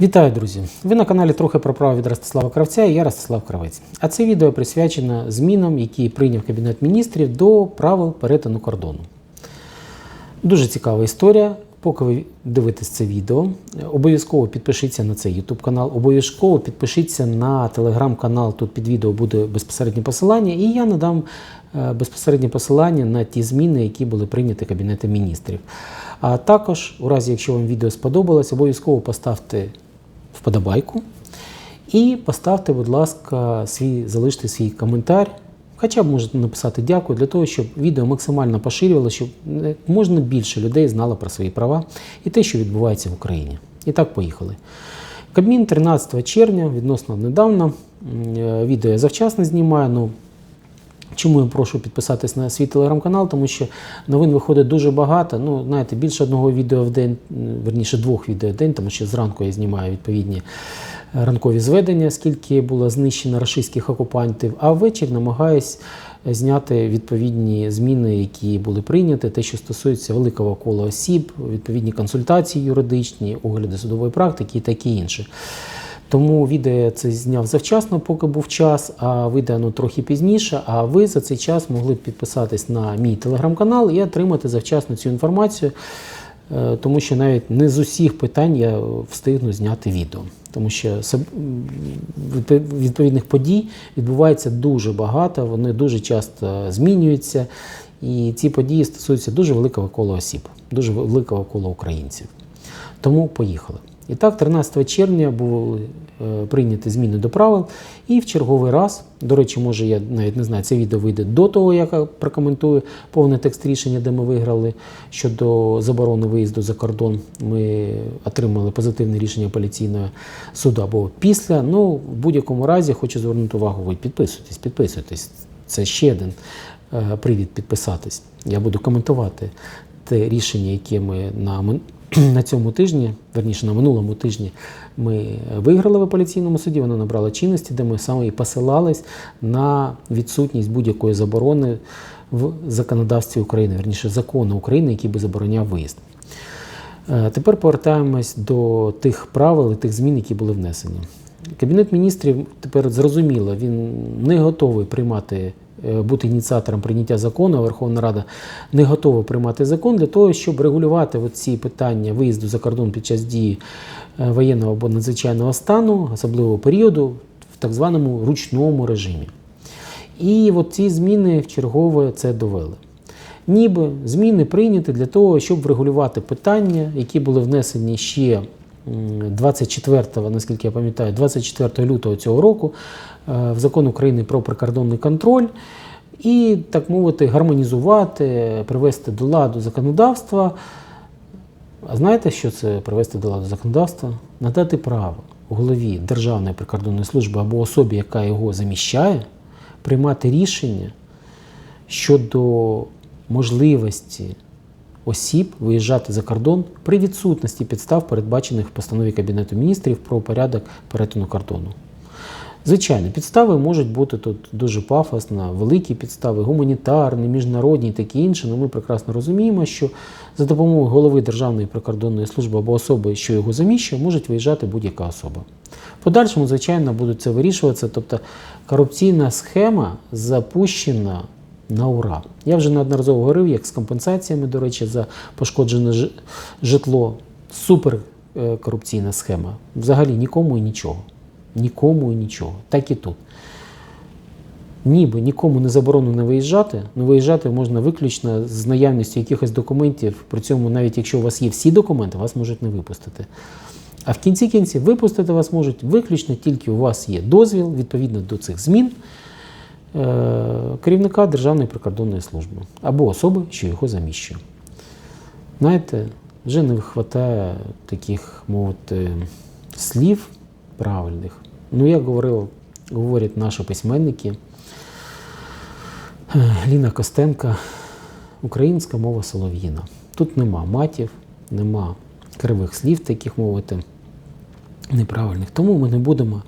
Вітаю, друзі! Ви на каналі трохи про право від Ростислава Кравця і я Ростислав Кравець. А це відео присвячено змінам, які прийняв Кабінет міністрів до правил перетину кордону. Дуже цікава історія. Поки ви дивитесь це відео, обов'язково підпишіться на цей YouTube канал, обов'язково підпишіться на телеграм-канал. Тут під відео буде безпосереднє посилання, і я надам е, безпосереднє посилання на ті зміни, які були прийняті Кабінетом міністрів. А також, у разі, якщо вам відео сподобалось, обов'язково поставте вподобайку і поставте, будь ласка, свій, залиште свій коментар. Хоча б можете написати дякую для того, щоб відео максимально поширювало, щоб е, можна більше людей знало про свої права і те, що відбувається в Україні. І так, поїхали. Кабмін 13 червня, відносно недавно, е, відео я завчасно знімаю. Ну, Чому я прошу підписатись на свій телеграм-канал? Тому що новин виходить дуже багато. Ну, знаєте, більше одного відео в день, верніше двох відео в день, тому що зранку я знімаю відповідні е, ранкові зведення, скільки було знищено рашистських окупантів, а ввечері намагаюсь зняти відповідні зміни, які були прийняті, те, що стосується великого кола осіб, відповідні консультації юридичні, огляди судової практики і таке інше. Тому відео це зняв завчасно, поки був час, а вийде воно трохи пізніше. А ви за цей час могли б підписатись на мій телеграм-канал і отримати завчасно цю інформацію, е, тому що навіть не з усіх питань я встигну зняти відео. Тому що відповідних подій відбувається дуже багато, вони дуже часто змінюються. І ці події стосуються дуже великого кола осіб, дуже великого кола українців. Тому поїхали. І так, 13 червня були е, прийняті зміни до правил, і в черговий раз, до речі, може, я навіть не знаю, це відео вийде до того, як я прокоментую повний текст рішення, де ми виграли щодо заборони виїзду за кордон. Ми отримали позитивне рішення апеляційного суду або після. Ну, в будь-якому разі хочу звернути увагу, ви підписуйтесь, підписуйтесь. Це ще один е, привід підписатись. Я буду коментувати те рішення, яке ми на, на цьому тижні, верніше на минулому тижні, ми виграли в апеляційному суді. вона набрала чинності, де ми саме і посилались на відсутність будь-якої заборони в законодавстві України, верніше закону України, який би забороняв виїзд. Е, Тепер повертаємось до тих правил і тих змін, які були внесені. Кабінет міністрів тепер зрозуміло, він не готовий приймати, е, бути ініціатором прийняття закону. Верховна Рада не готова приймати закон для того, щоб регулювати ці питання виїзду за кордон під час дії е, воєнного або надзвичайного стану, особливого періоду, в так званому ручному режимі. І от ці зміни в чергове це довели. Ніби зміни прийняті для того, щоб врегулювати питання, які були внесені ще 24, наскільки я пам'ятаю, 24 лютого цього року е, в закон України про прикордонний контроль, і, так мовити, гармонізувати, привести до ладу законодавства. А знаєте, що це привести до ладу законодавства? Надати право голові Державної прикордонної служби або особі, яка його заміщає, приймати рішення щодо можливості осіб виїжджати за кордон при відсутності підстав, передбачених в постанові Кабінету міністрів про порядок перетину кордону. Звичайно, підстави можуть бути тут дуже пафосно, великі підстави, гуманітарні, міжнародні такі інші. Але ми прекрасно розуміємо, що за допомогою голови Державної прикордонної служби або особи, що його заміщує, може виїжджати будь-яка особа. Подальшому, звичайно, будуть це вирішуватися. Тобто корупційна схема запущена на ура. Я вже неодноразово говорив, як з компенсаціями, до речі, за пошкоджене житло. Супер е, корупційна схема. Взагалі нікому і нічого. Нікому і нічого. Так і тут. Ніби нікому не заборонено виїжджати, але виїжджати можна виключно з наявністю якихось документів. При цьому, навіть якщо у вас є всі документи, вас можуть не випустити. А в кінці кінці випустити вас можуть виключно тільки у вас є дозвіл відповідно до цих змін керівника Державної прикордонної служби або особи, що його заміщує. Знаєте, вже не вистачає таких, мовити, слів правильних. Ну, як говорив, говорять наші письменники, е, Ліна Костенка, українська мова солов'їна. Тут нема матів, нема кривих слів, таких мовити, неправильних. Тому ми не будемо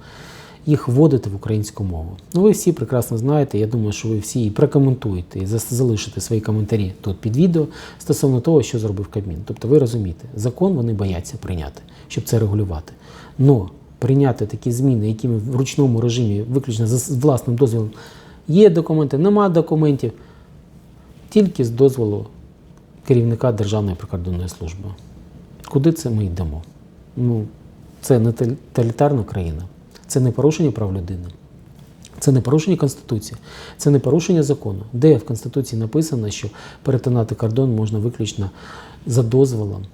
їх вводити в українську мову. Ну, ви всі прекрасно знаєте. Я думаю, що ви всі і прокоментуєте і залишите свої коментарі тут під відео стосовно того, що зробив Кабмін. Тобто, ви розумієте, закон вони бояться прийняти, щоб це регулювати. Но прийняти такі зміни, якими в ручному режимі, виключно за власним дозволом, є документи, нема документів, тільки з дозволу керівника Державної прикордонної служби. Куди це ми йдемо? Ну, це не тоталітарна країна, це не порушення прав людини, це не порушення Конституції, це не порушення закону. Де в Конституції написано, що перетинати кордон можна виключно за дозволом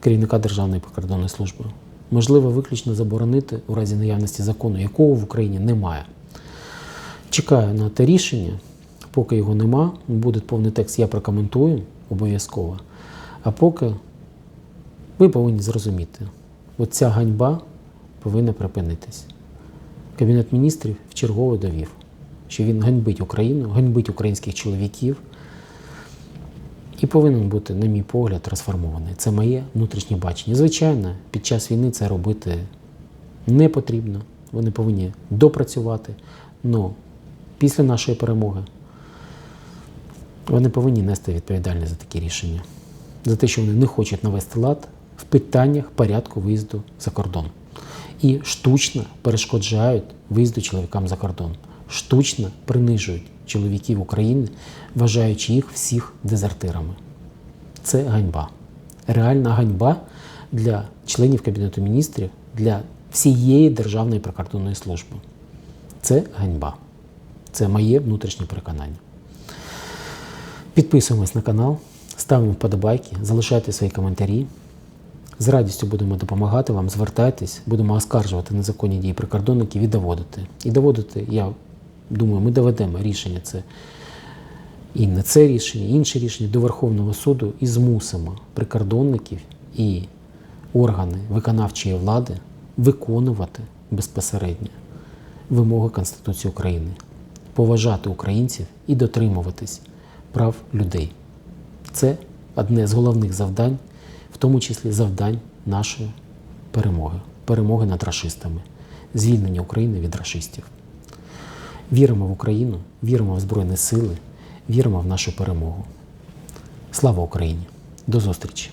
керівника Державної прикордонної служби. Можливо, виключно заборонити у разі наявності закону, якого в Україні немає. Чекаю на те рішення, поки його нема, буде повний текст, я прокоментую обов'язково. А поки ви повинні зрозуміти, от ця ганьба повинна припинитись. Кабінет міністрів вчергово довів, що він ганьбить Україну, ганьбить українських чоловіків і повинен бути, на мій погляд, трансформований. Це моє внутрішнє бачення. Звичайно, під час війни це робити не потрібно. Вони повинні допрацювати. але після нашої перемоги вони повинні нести відповідальність за такі рішення, за те, що вони не хочуть навести лад в питаннях порядку виїзду за кордон. І штучно перешкоджають виїзду чоловікам за кордон, штучно принижують чоловіків України, вважаючи їх всіх дезертирами. Це ганьба. Реальна ганьба для членів Кабінету міністрів, для всієї Державної прикордонної служби. Це ганьба. Це моє внутрішнє переконання. Підписуємось на канал, ставимо вподобайки, залишайте свої коментарі. З радістю будемо допомагати вам, звертайтесь, будемо оскаржувати незаконні дії прикордонників і доводити. І доводити, я думаю, ми доведемо рішення це і не це рішення, і інше рішення до Верховного суду і змусимо прикордонників і органи виконавчої влади виконувати безпосередньо вимоги Конституції України, поважати українців і дотримуватись прав людей. Це одне з головних завдань, в тому числі завдань нашої перемоги, перемоги над рашистами, звільнення України від рашистів. Віримо в Україну, віримо в Збройні Сили, віримо в нашу перемогу. Слава Україні! До зустрічі!